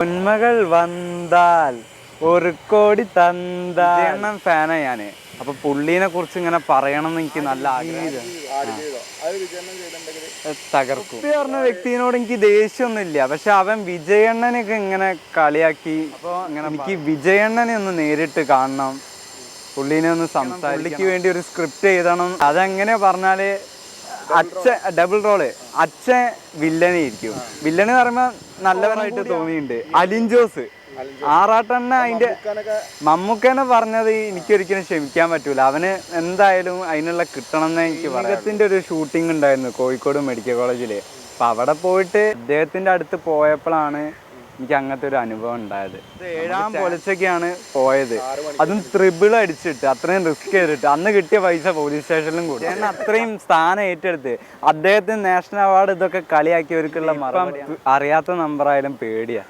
പൊന്മകൾ വന്നാൽ ഒരു കോടി തന്താ ഫാനാ ഞാൻ. അപ്പൊ പുള്ളീനെ കുറിച്ച് ഇങ്ങനെ പറയണം എന്ന് എനിക്ക് നല്ല ആഗ്രഹം. തകർക്കും. പറഞ്ഞ വ്യക്തിനോട് എനിക്ക് ദേഷ്യമൊന്നുമില്ല. പക്ഷെ അവൻ വിജയണ്ണനൊക്കെ ഇങ്ങനെ കളിയാക്കി ഇങ്ങനെ എനിക്ക് വിജയണ്ണനെ ഒന്ന് നേരിട്ട് കാണണം. പുള്ളീനെ ഒന്ന് സംസാരിക്കും പുള്ളിക്ക് വേണ്ടി ഒരു സ്ക്രിപ്റ്റ് എഴുതണം. അതെങ്ങനെ പറഞ്ഞാൽ അച്ഛൻ ഡബിൾ റോൾ അച്ഛൻ വില്ലനായിരിക്കും എന്ന് പറയുമ്പോ നല്ലവനായിട്ട് തോന്നിയിട്ടുണ്ട്. അലിൻ ജോസ്. ആറാട്ടെണ്ണ അതിന്റെ മമ്മൂക്കനെ പറഞ്ഞത് എനിക്കൊരിക്കലും ക്ഷമിക്കാൻ പറ്റൂല. അവന് എന്തായാലും അതിനുള്ള കിട്ടണം എന്ന് എനിക്ക് അദ്ദേഹത്തിന്റെ ഒരു ഷൂട്ടിംഗ് ഉണ്ടായിരുന്നു കോഴിക്കോട് മെഡിക്കൽ കോളേജിൽ അപ്പൊ അവിടെ പോയിട്ട് അദ്ദേഹത്തിന്റെ അടുത്ത് പോയപ്പോഴാണ് എനിക്ക് അങ്ങനത്തെ ഒരു അനുഭവം ഉണ്ടായത്. ഏഴാം പൊലച്ചൊക്കെയാണ് പോയത്. അതും ത്രിബിൾ അടിച്ചിട്ട് അത്രയും റിസ്ക് ചെയ്തിട്ട്. അന്ന് കിട്ടിയ പൈസ പോലീസ് സ്റ്റേഷനിലും കൂടി ഞാൻ അത്രയും സ്ഥാനം ഏറ്റെടുത്ത് അദ്ദേഹത്തിന് നാഷണൽ അവാർഡ് ഇതൊക്കെ കളിയാക്കിയവർക്കുള്ള മറുപടി അറിയാത്ത നമ്പർ ആയാലും പേടിയാ.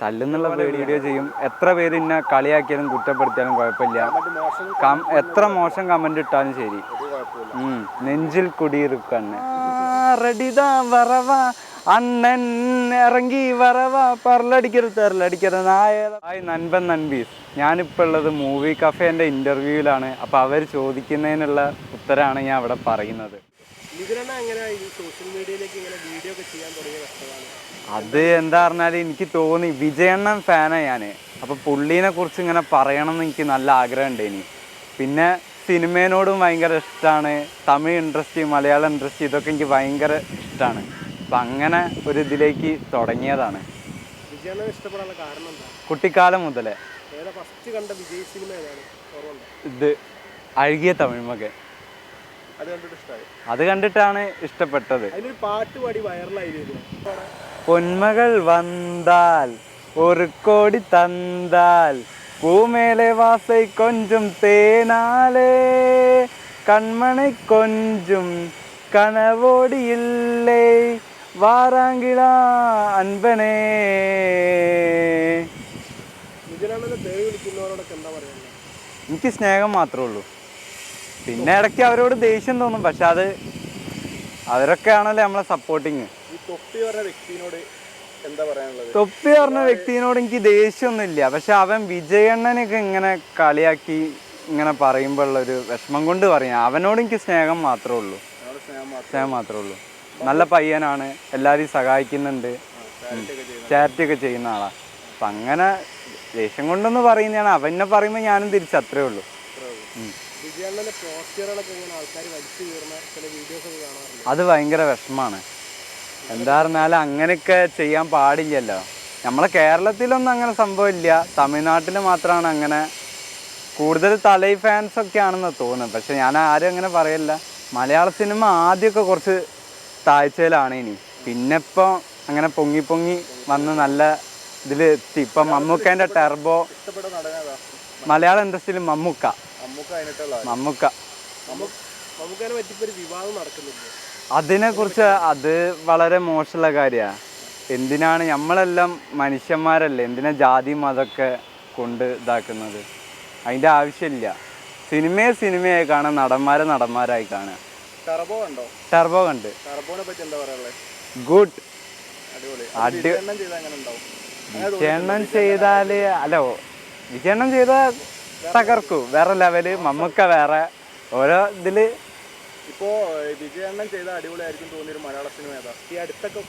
തല്ലുന്നുള്ള വീഡിയോ ചെയ്യും. എത്ര പേര് ഇന്നെ കളിയാക്കിയാലും കുറ്റപ്പെടുത്തിയാലും കുഴപ്പമില്ല. എത്ര മോശം കമന്റ് ഇട്ടാലും ശരി. നെഞ്ചിൽ കുടിയിരുക്കണ്ണ റെഡിതാ വറവ. അണ്ണൻ ഇറങ്ങി വറവ പറലടിക്കരുത് തെരലടിക്കരുത് ഹായ് നൻപൻ നൻപീസ് ഞാനിപ്പോൾ ഉള്ളത് മൂവി കഫേന്റെ ഇന്റർവ്യൂവിലാണ് അപ്പോൾ അവർ ചോദിക്കുന്നതിനുള്ള ഉത്തരമാണ് ഞാൻ അവിടെ പറയുന്നത്. അത് എന്താ പറഞ്ഞാൽ എനിക്ക് തോന്നി വിജയണ്ണൻ ഫാനാണ് ഞാൻ അപ്പോൾ പുള്ളീനെ കുറിച്ച് ഇങ്ങനെ പറയണം എന്ന് എനിക്ക് നല്ല ആഗ്രഹമുണ്ട് ഇനി പിന്നെ സിനിമേനോടും ഭയങ്കര ഇഷ്ടമാണ് തമിഴ് ഇൻഡസ്ട്രി മലയാളം ഇൻഡസ്ട്രി ഇതൊക്കെ എനിക്ക് ഭയങ്കര ഇഷ്ടമാണ് അപ്പം അങ്ങനെ ഒരു ഇതിലേക്ക് തുടങ്ങിയതാണ്. കുട്ടിക്കാലം മുതലേ. ഇത് അഴുകിയ തമിഴ്മകൻ അത് കണ്ടിട്ടാണ് ഇഷ്ടപ്പെട്ടത്. പൊന്മകൾ വന്നാൽ ഒരു കോടി തന്നാൽ പൂമേലെ വാസൈ കൊഞ്ചും തേനാലേ. കൺമണി കൊഞ്ചും കനവോടിയില്ലേ. വാരാങ്കിട അൻപനേ. എനിക്ക് സ്നേഹം മാത്രമേ ഉള്ളൂ. പിന്നെ ഇടയ്ക്ക് അവരോട് ദേഷ്യം തോന്നും പക്ഷെ അത് അവരൊക്കെ ആണല്ലേ നമ്മളെ സപ്പോർട്ടിങ് തൊപ്പി പറഞ്ഞ വ്യക്തിനോട് എന്താ പറയാനുള്ളത്? തൊപ്പി പറഞ്ഞ വ്യക്തിനോട് എനിക്ക് ദേഷ്യമൊന്നുമില്ല. പക്ഷെ അവൻ വിജയണ്ണനൊക്കെ ഇങ്ങനെ കളിയാക്കി ഇങ്ങനെ പറയുമ്പോഴുള്ള ഒരു വിഷമം കൊണ്ട് പറയാം. അവനോട് എനിക്ക് സ്നേഹം മാത്രമേ ഉള്ളൂ. സ്നേഹം മാത്രമേ ഉള്ളൂ. നല്ല പയ്യനാണ് എല്ലാവരെയും സഹായിക്കുന്നുണ്ട്. ചാരിറ്റി ഒക്കെ ചെയ്യുന്ന ആളാ. അപ്പം അങ്ങനെ ദേഷ്യം കൊണ്ടൊന്ന് പറയുന്നതാണ്. അവനെ പറയുമ്പോൾ ഞാനും തിരിച്ചത്രേ ഉള്ളൂ. ഉം. വിജയണ്ണന്റെ പോസ്റ്ററുകളൊക്കെ ആൾക്കാർ വലിച്ചു കീറുന്ന ചില വീഡിയോസ് ഒക്കെ കാണാറുണ്ട്. അത് ഭയങ്കര വിഷമാണ്. എന്താ പറഞ്ഞാൽ അങ്ങനെയൊക്കെ ചെയ്യാൻ പാടില്ലല്ലോ. നമ്മളെ കേരളത്തിലൊന്നും അങ്ങനെ സംഭവമില്ല തമിഴ്നാട്ടിൽ മാത്രമാണ് അങ്ങനെ കൂടുതൽ തലൈ ഫാൻസ് ഒക്കെ ആണെന്ന് തോന്നുന്നത്. പക്ഷെ ഞാൻ ആരും അങ്ങനെ പറയല്ല. മലയാള സിനിമ ആദ്യമൊക്കെ കുറച്ച് താഴ്ചയിലാണ് ഇനി. പിന്നെ ഇപ്പോൾ അങ്ങനെ പൊങ്ങി പൊങ്ങി വന്ന് നല്ല ഇതിൽ എത്തി. ഇപ്പം മമ്മൂക്കേന്റെ ടെർബോ. മലയാളം ഇൻഡസ്ട്രിയിൽ മമ്മൂക്ക. മമ്മൂക്ക അതിനെ കുറിച്ച് അത് വളരെ മോശമുള്ള കാര്യമാണ് എന്തിനാണ് നമ്മളെല്ലാം മനുഷ്യന്മാരല്ലേ? എന്തിനാ ജാതി മതമൊക്കെ കൊണ്ട് ഇതാക്കുന്നത്? അതിന്റെ ആവശ്യമില്ല. സിനിമയെ സിനിമയായി കാണാം നടന്മാരെ നടന്മാരായി കാണുക. ടർബോ കണ്ടോ? ടർബോ കണ്ട്. ടർബോനെ പറ്റി എന്താ പറയാനുള്ളത് ഗുഡ്. അടിപൊളി. വിജയണ്ണം ചെയ്താൽ അല്ലോ വിജയണ്ണം ചെയ്താൽ തകർക്കൂ. വേറെ ലെവൽ. മമ്മൂക്ക വേറെ ഓരോ ഇതിൽ ഇപ്പോ വിജയണ്ണൻ ചെയ്ത അടിപൊളിയായിരിക്കും തോന്നിയൊരു മലയാള സിനിമ ഏതാ? ഈ അടുത്തൊക്കെ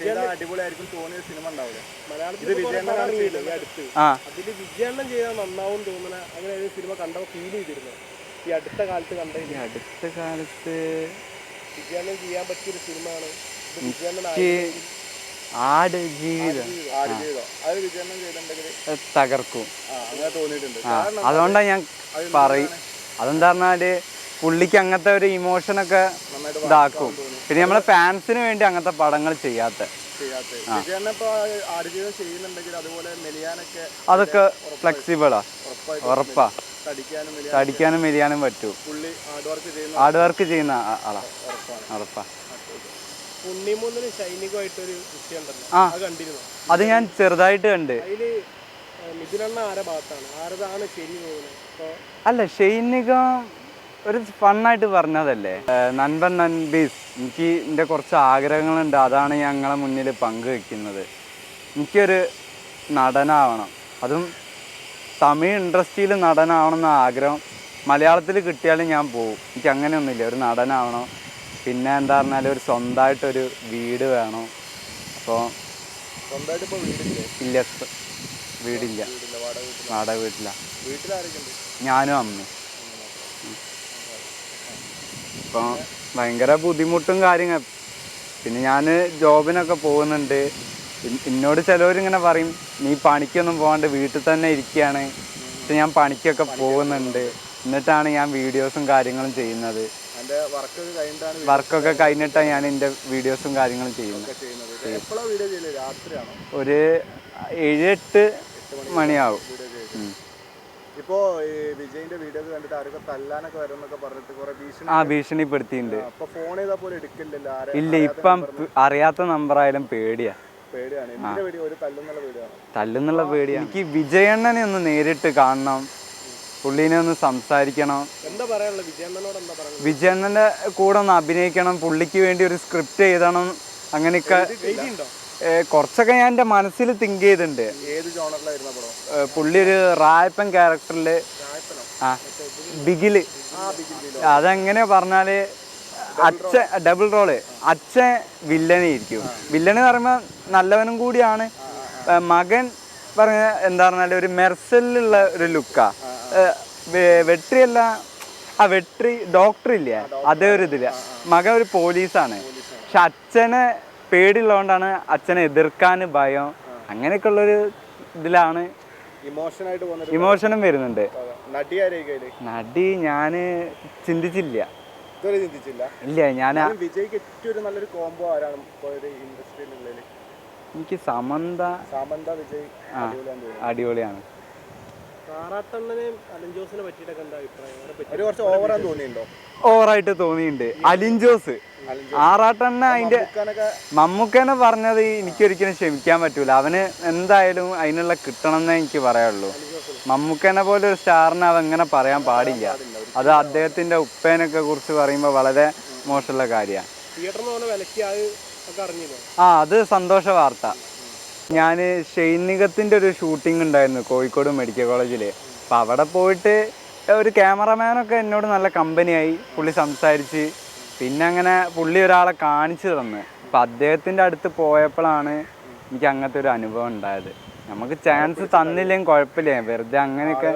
ചെയ്ത അടിപൊളിയായിരിക്കും തോന്നിയ സിനിമ ഉണ്ടാവില്ല? മലയാളത്തിൽ വിജയണ്ണനാണ് ഈ അടുത്ത്. അതിൽ വിജയണ്ണൻ ചെയ്താൽ നന്നാവും തോന്നുന്ന അങ്ങനെ സിനിമ കണ്ടോ ഫീൽ ചെയ്തിരുന്നു. ഈ അടുത്ത കാലത്ത് കണ്ട ഈ അടുത്ത കാലത്ത് വിജയണ്ണൻ ചെയ്യാൻ പറ്റിയൊരു സിനിമയാണ്. ആട് ജീവിതം. തകർക്കും. അതുകൊണ്ടാണ് ഞാൻ പറയും. അതെന്താ പറഞ്ഞാൽ പുള്ളിക്ക് അങ്ങനത്തെ ഒരു ഇമോഷനൊക്കെ ഒക്കെ ഇതാക്കും. പിന്നെ നമ്മളെ ഫാൻസിന് വേണ്ടി അങ്ങനത്തെ പടങ്ങൾ ചെയ്യാത്ത. അതൊക്കെ ഫ്ലെക്സിബിളാ ഉറപ്പാ. തടിക്കാനും മെലിയാനും പറ്റൂ. ഹാർഡ് വർക്ക് ചെയ്യുന്ന ആളാ ഉറപ്പാ. ആ. അത് ഞാൻ ചെറുതായിട്ട് കണ്ട്. അല്ല ഷൈനികം ഒരു ഫണ്ണായിട്ട് പറഞ്ഞതല്ലേ? നൻപൻ നൻബീസ് എനിക്ക് എന്റെ കുറച്ച് ആഗ്രഹങ്ങളുണ്ട്. അതാണ് ഞങ്ങളെ മുന്നിൽ പങ്കുവെക്കുന്നത് എനിക്കൊരു നടനാവണം. അതും തമിഴ് ഇൻഡസ്ട്രിയിൽ നടനാവണം എന്ന ആഗ്രഹം മലയാളത്തിൽ കിട്ടിയാലും ഞാൻ പോകും എനിക്ക് അങ്ങനെയൊന്നുമില്ല. ഒരു നടനാവണം. പിന്നെ എന്താ പറഞ്ഞാൽ ഒരു സ്വന്തമായിട്ടൊരു വീട് വേണം. അപ്പോൾ ഇല്ല. വീടില്ല. വാടക വീട്ടില്ല ഞാനും അമ്മയും. അപ്പോൾ ഭയങ്കര ബുദ്ധിമുട്ടും കാര്യങ്ങൾ പിന്നെ ഞാൻ ജോബിനൊക്കെ പോകുന്നുണ്ട്. എന്നോട് ചിലവരിങ്ങനെ പറയും നീ പണിക്കൊന്നും പോകാണ്ട് വീട്ടിൽ തന്നെ ഇരിക്കുകയാണ് പക്ഷെ ഞാൻ പണിക്കൊക്കെ പോകുന്നുണ്ട്. എന്നിട്ടാണ് ഞാൻ വീഡിയോസും കാര്യങ്ങളും ചെയ്യുന്നത്. വർക്കൊക്കെ കഴിഞ്ഞിട്ടാണ് ഞാൻ എന്റെ വീഡിയോസും കാര്യങ്ങളും ചെയ്യുന്നത്. ഒരു ഏഴ് എട്ട് മണിയാവും. ഇപ്പോ വിജയിന്റെ വീഡിയോ കണ്ടിട്ട് ആരൊക്കെ തല്ലാനൊക്കെ വരുന്നൊക്കെ പറഞ്ഞിട്ട് കുറെ ഭീഷണി ആ ഭീഷണിപ്പെടുത്തിയിട്ടുണ്ട് ഫോൺ ചെയ്താൽ പോലും എടുക്കില്ലല്ലോ ഇല്ല ഇപ്പം അറിയാത്ത അറിയാത്ത നമ്പറായാലും പേടിയാ. തല്ലുന്നുള്ള പേടിയാണ്? എനിക്ക് വിജയണ്ണനെ ഒന്ന് നേരിട്ട് കാണണം. പുള്ളീനെ ഒന്ന് സംസാരിക്കണം. എന്താ പറയാനുള്ളത്? വിജയണ്ണനോട് എന്താ പറയുന്നത് വിജയണ്ണന്റെ കൂടെ ഒന്ന് അഭിനയിക്കണം. പുള്ളിക്ക് വേണ്ടി ഒരു സ്ക്രിപ്റ്റ് എഴുതണം. അങ്ങനെയൊക്കെ കുറച്ചൊക്കെ ഞാൻ എന്റെ മനസ്സിൽ തിങ്ക് ചെയ്തിട്ടുണ്ട്. പുള്ളി ഒരു റായപ്പൻ ക്യാരക്ടറിൽ ചായപ്പനോ ആ ബിഗിൽ. അതെങ്ങനെയാ അതെങ്ങനെ പറഞ്ഞാൽ അച്ഛൻ ഡബിൾ റോൾ അച്ഛൻ വില്ലനായിരിക്കും വില്ലന് പറയുമ്പോൾ നല്ലവനും കൂടിയാണ്. മകൻ പറഞ്ഞ എന്താ പറഞ്ഞാൽ ഒരു മെർസലിലുള്ള ഒരു ലുക്കാ. വെട്രിയല്ല ആ വെട്രി ഡോക്ടർ. ഇല്ലേ അതേ ഒരു ഇതില്ല മകൻ ഒരു പോലീസാണ്. പക്ഷെ അച്ഛനെ പേടിയുള്ളതുകൊണ്ടാണ് അച്ഛനെ എതിർക്കാൻ ഭയം. അങ്ങനെയൊക്കെ ഉള്ളൊരു ഇതിലാണ് ഇമോഷനും വരുന്നുണ്ട്. നടി ഞാൻ ചിന്തിച്ചില്ല. ഇതുവരെ ചിന്തിച്ചില്ല. ഇല്ല ഞാൻ വിജയ്ക്ക് ഏറ്റവും ഒരു നല്ലൊരു കോംബോ ആരാണ് ഇപ്പോൾ ഒരു ഇൻഡസ്ട്രിയിലുള്ളിൽ എനിക്ക് സമന്ത സാമന്ത വിജയ് അടിപൊളിയാണ്. ഓവറായിട്ട് തോന്നിയിട്ടുണ്ട് അലിൻജോസ് ആറാട്ടെണ്ണ അതിന്റെ മമ്മൂക്കനെ പറഞ്ഞത് എനിക്കൊരിക്കലും ക്ഷമിക്കാൻ പറ്റൂല. അവന് എന്തായാലും അതിനുള്ള കിട്ടണം എന്നേ എനിക്ക് പറയാനുള്ളൂ. മമ്മൂക്കനെ പോലെ ഒരു സ്റ്റാറിനെ അവ എങ്ങനെ പറയാൻ പാടില്ല. അത് അദ്ദേഹത്തിന്റെ ഉപ്പേനൊക്കെ കുറിച്ച് പറയുമ്പോൾ വളരെ മോശമുള്ള കാര്യമാണ്. ആ അത് സന്തോഷ വാർത്ത. ഞാൻ ഷൈനികത്തിന്റെ ഒരു ഷൂട്ടിംഗ് ഉണ്ടായിരുന്നു കോഴിക്കോട് മെഡിക്കൽ കോളേജിൽ അപ്പം അവിടെ പോയിട്ട് ഒരു ക്യാമറമാനൊക്കെ എന്നോട് നല്ല കമ്പനിയായി പുള്ളി സംസാരിച്ച്. പിന്നെ അങ്ങനെ പുള്ളി ഒരാളെ കാണിച്ചു തന്നു. അപ്പം അദ്ദേഹത്തിന്റെ അടുത്ത് പോയപ്പോഴാണ് എനിക്ക് അങ്ങനത്തെ ഒരു അനുഭവം ഉണ്ടായത്. നമുക്ക് ചാൻസ് തന്നില്ലെങ്കിൽ കുഴപ്പമില്ല? വെറുതെ അങ്ങനെയൊക്കെ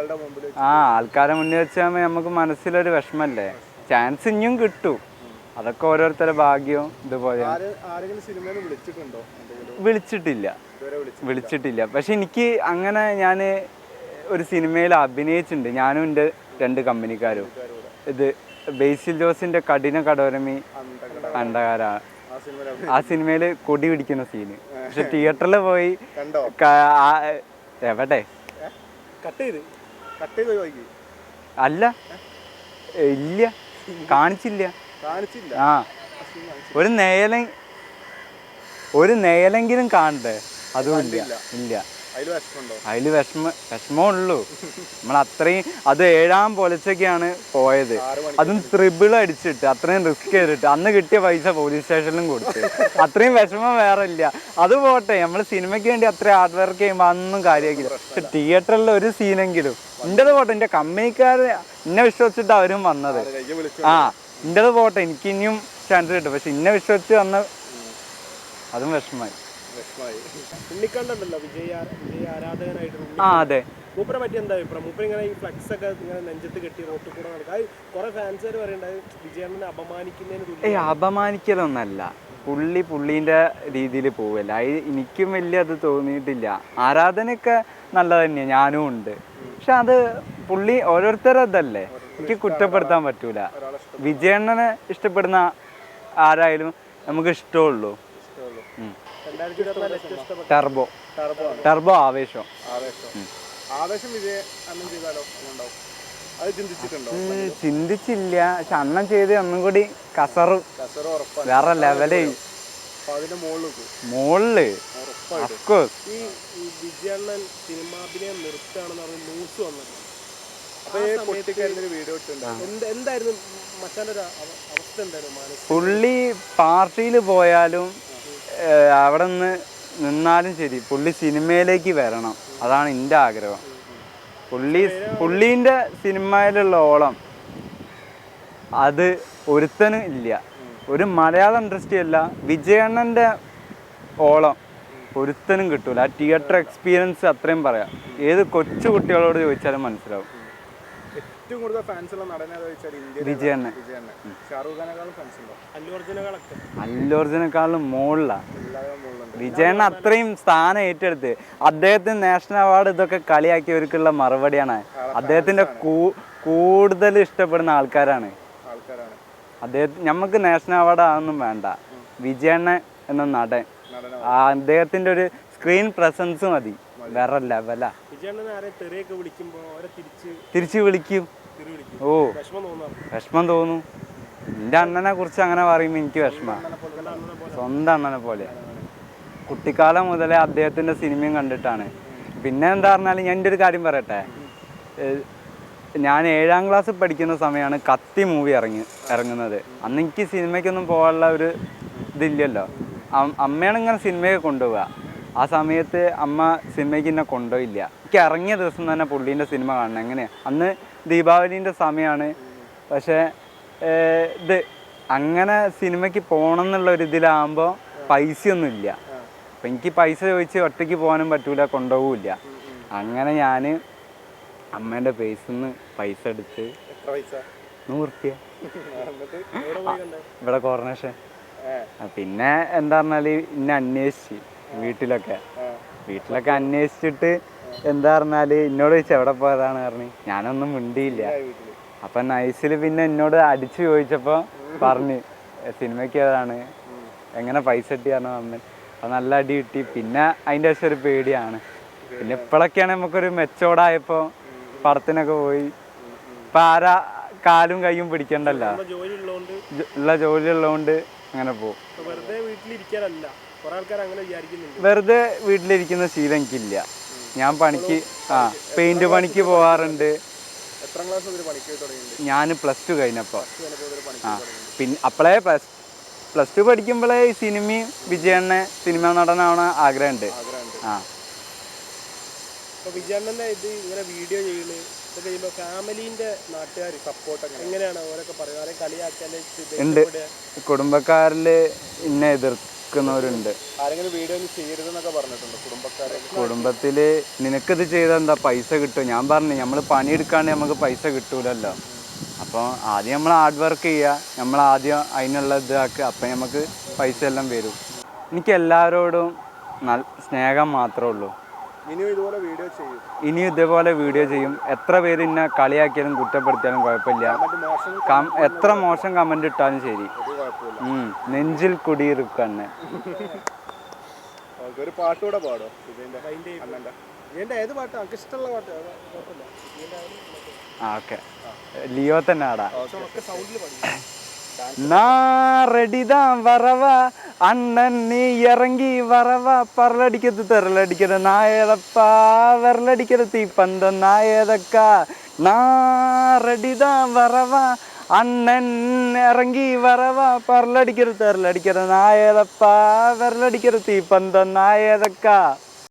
ആ ആൾക്കാരെ മുന്നിൽ വെച്ചാൽ നമുക്ക് മനസ്സിലൊരു വിഷമല്ലേ? ചാൻസ് ഇനിയും കിട്ടും. അതൊക്കെ ഓരോരുത്തരുടെ ഭാഗ്യവും ഇതുപോലെ. വിളിച്ചിട്ടില്ല. വിളിച്ചിട്ടില്ല. പക്ഷെ എനിക്ക് അങ്ങനെ ഞാൻ ഒരു സിനിമയിൽ അഭിനയിച്ചിട്ടുണ്ട്. ഞാനും ഉണ്ട് രണ്ട് കമ്പനിക്കാരും. ഇത് ബേസിൽ ജോസിന്റെ കഠിന കടോരമി സിനിമയിൽ ആ സിനിമയിൽ കൊടി പിടിക്കുന്ന സീന് പക്ഷെ തിയേറ്ററിൽ പോയി കണ്ടോ? എവിടെ? കട്ട് ചെയ്ത്. കട്ട് ചെയ്ത് അല്ല. ഇല്ല. കാണിച്ചില്ല. കാണിച്ചില്ല. ആ. ഒരു നേല ഒരു നേലെങ്കിലും കാണണ്ടേ? അതും ഇല്ല. ഇല്ല. അതിൽ അതിൽ വിഷമ വിഷമമുള്ളൂ. നമ്മൾ അത്രയും അത് ഏഴാം പൊലച്ചൊക്കെയാണ് പോയത്. അതും ത്രിബിൾ അടിച്ചിട്ട് അത്രയും റിസ്ക് ചെയ്തിട്ട് അന്ന് കിട്ടിയ പൈസ പോലീസ് സ്റ്റേഷനിലും കൊടുത്തു. അത്രയും വിഷമം വേറെ ഇല്ല. അത് പോട്ടെ നമ്മൾ സിനിമയ്ക്ക് വേണ്ടി അത്രയും ഹാർഡ് വർക്ക് ചെയ്യുമ്പോൾ അതൊന്നും കാര്യമാക്കില്ല പക്ഷെ തിയേറ്ററിൽ ഒരു സീനെങ്കിലും എന്റെത് പോട്ടെ എന്റെ കമ്പനിക്കാർ എന്നെ വിശ്വസിച്ചിട്ട് അവരും വന്നത്. ആ എന്റെത് പോട്ടെ എനിക്ക് ഇനിയും ചാൻസ് കിട്ടും. പക്ഷെ എന്നെ വിശ്വസിച്ച് വന്ന അതും വിഷമമായി. വിഷമായി വിജയ് ആ- വിജയ് ആരാധകനായിട്ട് ആ അതെ. മൂപ്പരെ പറ്റി എന്താ അഭിപ്രായം? ഇങ്ങനെ ഈ ഫ്ലക്സ് ഒക്കെ ഇങ്ങനെ നെഞ്ചത്ത് കെട്ടി റോട്ടിൽ കൂടെ നടക്കുക. അത് കുറെ ഫാൻസുകാർ പറയണ്ടായത് വിജയണ്ണനെ അപമാനിക്കുന്നതിന് ഏയ് അപമാനിക്കലൊന്നല്ല. പുള്ളി പുള്ളീന്റെ രീതിയിൽ പോവല്ല. അത് എനിക്കും വലിയ അത് തോന്നിയിട്ടില്ല. ആരാധനയൊക്കെ നല്ലത് തന്നെയാണ് ഞാനും ഉണ്ട്. പക്ഷെ അത് പുള്ളി ഓരോരുത്തരും അതല്ലേ എനിക്ക് കുറ്റപ്പെടുത്താൻ പറ്റൂല. വിജയണ്ണനെ ഇഷ്ടപ്പെടുന്ന ആരായാലും നമുക്ക് ഇഷ്ടമുള്ളൂ. ടെർബോ. ടർബോ ടെർബോ ആവേശം. ആവേശം. ചിന്തിച്ചില്ല. പക്ഷെ അണ്ണൻ ചെയ്ത് ഒന്നും കൂടി കസറ്. കസറ ഉറപ്പാണ്. വേറെ ലെവലേ മോളിൽ മുകളിൽ പുള്ളി പാർട്ടിയിൽ പോയാലും അവിടെ നിന്ന് നിന്നാലും ശരി. പുള്ളി സിനിമയിലേക്ക് വരണം. അതാണ് എന്റെ ആഗ്രഹം. പുള്ളി പുള്ളീന്റെ സിനിമയിലുള്ള ഓളം അത് ഒരുത്തനും ഇല്ല. ഒരു മലയാളം ഇൻഡസ്ട്രി അല്ല വിജയണ്ണന്റെ ഓളം ഒരുത്തനും കിട്ടൂല. ആ തിയേറ്റർ എക്സ്പീരിയൻസ് അത്രയും പറയാം. ഏത് കൊച്ചു കുട്ടികളോട് ചോദിച്ചാലും മനസ്സിലാവും. ഏറ്റവും കൂടുതൽ ഫാൻസ് ഉള്ള നടനെ ചോദിച്ചാൽ ഇന്ത്യയിൽ വിജയണ്ണൻ വിജയണ്ണൻ ഷാറൂഖ് ഖാനേക്കാളും ഫാൻസ് ഉണ്ടോ? അല്ലു അർജുനകളൊക്കെ അല്ലൂർജിനെക്കാളും മുകളിലാണ് എല്ലാവരും മുകളിലുണ്ട്. വിജയണ്ണ അത്രയും സ്ഥാനം ഏറ്റെടുത്ത് അദ്ദേഹത്തിന് നാഷണൽ അവാർഡ് ഇതൊക്കെ കളിയാക്കിയവർക്കുള്ള മറുപടിയാണ്. അദ്ദേഹത്തിന്റെ കൂ- കൂടുതൽ ഇഷ്ടപ്പെടുന്ന ആൾക്കാരാണ്. ആൾക്കാരാണ്. അദ്ദേഹത്തിന് നമുക്ക് നാഷണൽ അവാർഡ് ആണെന്നും വേണ്ട. വിജയണ്ണ എന്ന നടൻ. ആ അദ്ദേഹത്തിന്റെ ഒരു സ്ക്രീൻ പ്രസൻസ് മതി. വേറെ ലെവല തിരിച്ച് വിളിക്കും. ഓ. വിഷമം തോന്നും. എന്റെ അണ്ണനെ കുറിച്ച് അങ്ങനെ പറയുമ്പോൾ എനിക്ക് വിഷമമാണ് സ്വന്തം അണ്ണനെ പോലെ. കുട്ടിക്കാലം മുതലേ അദ്ദേഹത്തിന്റെ സിനിമയും കണ്ടിട്ടാണ്. പിന്നെ എന്താ പറഞ്ഞാൽ ഞാൻ എന്റെ ഒരു കാര്യം പറയട്ടെ. ഞാൻ ഏഴാം ക്ലാസ്സിൽ പഠിക്കുന്ന സമയമാണ് കത്തി മൂവി ഇറങ്ങി ഇറങ്ങുന്നത്. അന്ന് എനിക്ക് സിനിമയ്ക്കൊന്നും പോകാനുള്ള ഒരു ഇതില്ലല്ലോ. അമ്മയാണ് ഇങ്ങനെ സിനിമയൊക്കെ കൊണ്ടുപോവുക. ആ സമയത്ത് അമ്മ സിനിമയ്ക്ക് എന്നെ കൊണ്ടുപോയില്ല. എനിക്ക് ഇറങ്ങിയ ദിവസം തന്നെ പുള്ളീന്റെ സിനിമ കാണണം. എങ്ങനെയാണ് അന്ന് ദീപാവലിന്റെ സമയമാണ് പക്ഷേ ഇത് അങ്ങനെ സിനിമയ്ക്ക് പോകണം എന്നുള്ള ഒരു ഇതിലാകുമ്പോൾ പൈസയൊന്നുമില്ല. അപ്പം എനിക്ക് പൈസ ചോദിച്ച് ഒറ്റയ്ക്ക് പോകാനും പറ്റൂല കൊണ്ടുപോകില്ല. അങ്ങനെ ഞാൻ അമ്മേന്റെ പേസിൽ നിന്ന് പൈസ എടുത്ത് നൂറുപ്യ. ഇവിടെ കോർണേഷൻ പിന്നെ എന്താ പറഞ്ഞാൽ ഇന്നെ അന്വേഷിച്ച്. വീട്ടിലൊക്കെ. വീട്ടിലൊക്കെ അന്വേഷിച്ചിട്ട് എന്താ പറഞ്ഞാൽ എന്നോട് ചോദിച്ചു എവിടെ പോയതാണ് പറഞ്ഞു. ഞാനൊന്നും മിണ്ടിയില്ല. അപ്പൊ നൈസിൽ പിന്നെ എന്നോട് അടിച്ചു ചോദിച്ചപ്പോ പറഞ്ഞു "എ, സിനിമയ്ക്ക് ഏതാണ് എങ്ങനെ പൈസ കിട്ടി? പറഞ്ഞു. അമ്മൻ അപ്പൊ നല്ല അടി കിട്ടി. പിന്നെ അതിന്റെ ശേഷം ഒരു പേടിയാണ്. പിന്നെ ഇപ്പോഴൊക്കെയാണ് നമുക്കൊരു മെച്ചോടായപ്പോ പടത്തിനൊക്കെ പോയി. ഇപ്പൊ ആരാ കാലും കൈയും പിടിക്കണ്ടല്ലോ? ഉള്ള ജോലി ഉള്ളതുകൊണ്ട് അങ്ങനെ പോകും വെറുതെ വീട്ടിലിരിക്കുന്ന ശീലം എനിക്കില്ല. ഞാൻ പണിക്ക് ആ പെയിന്റ് പണിക്ക് പോകാറുണ്ട് ഞാൻ പ്ലസ് ടു കഴിഞ്ഞപ്പോൾ ആ പിന്നെ അപ്പോഴേ പ്ലസ് പ്ലസ് ടു പഠിക്കുമ്പോഴേ ഈ സിനിമയും വിജയണ്ണെ സിനിമ നടനാവണ ആഗ്രഹമുണ്ട് ആ. ഇത് ഇങ്ങനെ വീഡിയോ ചെയ്യുന്നത് ഇതൊക്കെ ഫാമിലിന്റെ നാട്ടുകാർ സപ്പോർട്ട് എങ്ങനെയാണ്? ഓരൊക്കെ പറയുക ഉണ്ട് കുടുംബക്കാരിൽ ഇന്നെ എതിർക്കുന്നവരുണ്ട് ആരെങ്കിലും കുടുംബത്തിൽ നിനക്കിത് ചെയ്താൽ എന്താ പൈസ കിട്ടും? ഞാൻ പറഞ്ഞു നമ്മൾ പണിയെടുക്കാണ്ട് നമുക്ക് പൈസ കിട്ടൂലല്ലോ. അപ്പോൾ ആദ്യം നമ്മൾ ഹാർഡ് വർക്ക് ചെയ്യുക നമ്മൾ ആദ്യം അതിനുള്ള ഇതാക്കുക. അപ്പം നമുക്ക് പൈസ എല്ലാം വരും. എനിക്ക് എല്ലാവരോടും നല്ല സ്നേഹം മാത്രമേ ഉള്ളൂ. ഇനിയും ഇതുപോലെ വീഡിയോ ചെയ്യും. ഇനിയും ഇതേപോലെ വീഡിയോ ചെയ്യും. എത്ര പേര് എന്നെ കളിയാക്കിയാലും കുറ്റപ്പെടുത്തിയാലും കുഴപ്പമില്ല. എത്ര മോശം കമന്റ് ഇട്ടാലും ശരി. നെഞ്ചിൽ കുടിയിരുക്കന്നെ ഒരു പാട്ട് പാടോ? ഏത് ലിയോ തന്നെ ആടാ വറവ അണ്ണൻ നീ ഇറങ്ങി വറവ. പറലടിക്കത്ത് തെരലടിക്കത് നായതപ്പാ വിരലടിക്കത് തീപ്പന്തം നായതക്ക. നാ റെഡിതാ വറവ அண்ணன் இறங்கி வரவா? பரலடிக்கிறது அருள் அடிக்கிற நாயதப்பா விரலடிக்கிற தீப்பந்தம் நாயதக்கா